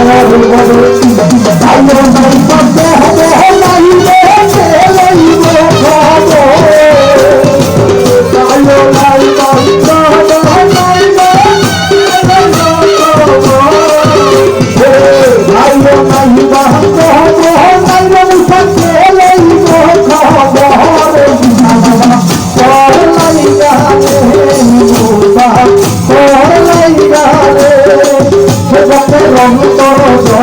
I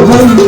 Oh, honey.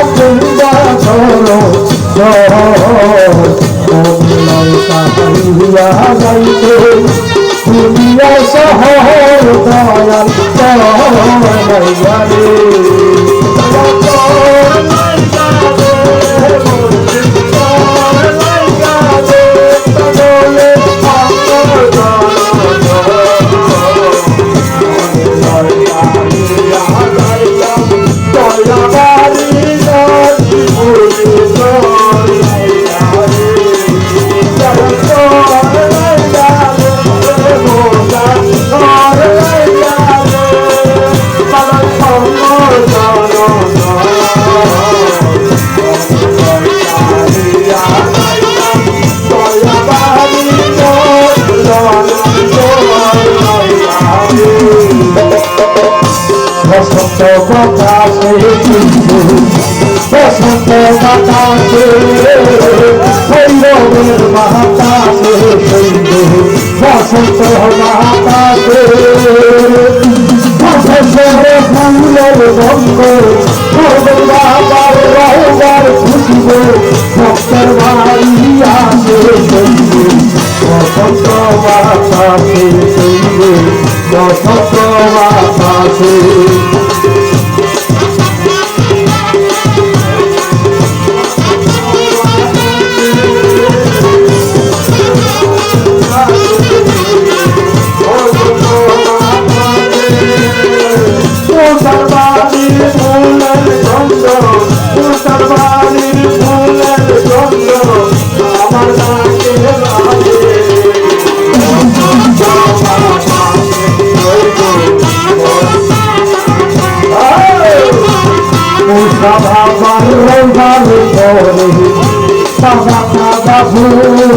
মুসাফিরা চলো যাইতে দুনিয়া শহর দয়াল বাতাসে কিন্তু বসন্ত বাতাসে ভৈরবের বাতাসে কিন্তু বসন্ত বাতাসে বসন্তরে ফুলের গন্ধ বাবার রহবার খুশিব ভক্তের বাড়ি আসে কিন্তু বসন্ত বাতাসে কিন্তু বসন্ত বাতাসে মুসলমানির ফুলের গন্ধ মুসলমানির ফুলের গন্ধ আমার নাকে লাগে। বাবার রোজার পরে সাদা সাদা ফুল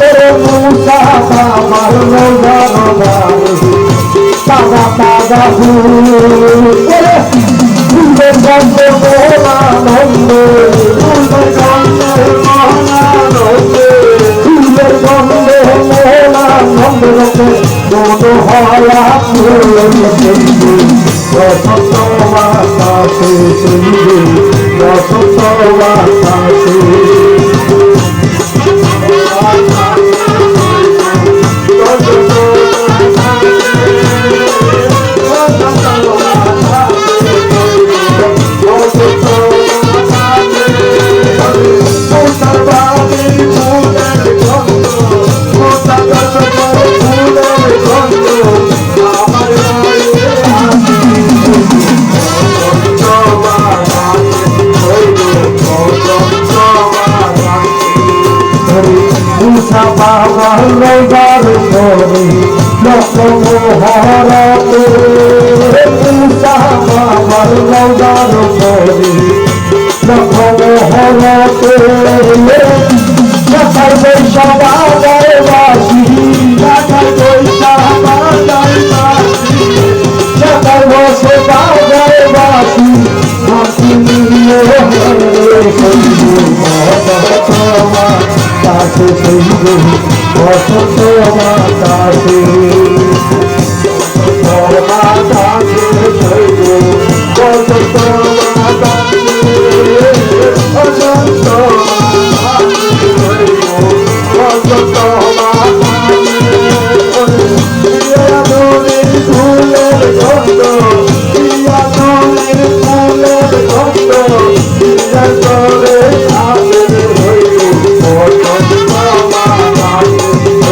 ওরে মুসা বাবার রোজার পরে সাদা সাদা ফুল ফুলের গন্ধ মহানন্দ ফুলের গন্ধ মহানন্দ ফুলের বাতাসে চলবে বাতাসে মুসা বাবার রোজার পরে লক্ষ্ম হরতে মুসা বাবার রোজার পরে লক্ষ্ম কাছে বসন্ত বাতাসে বাতাসে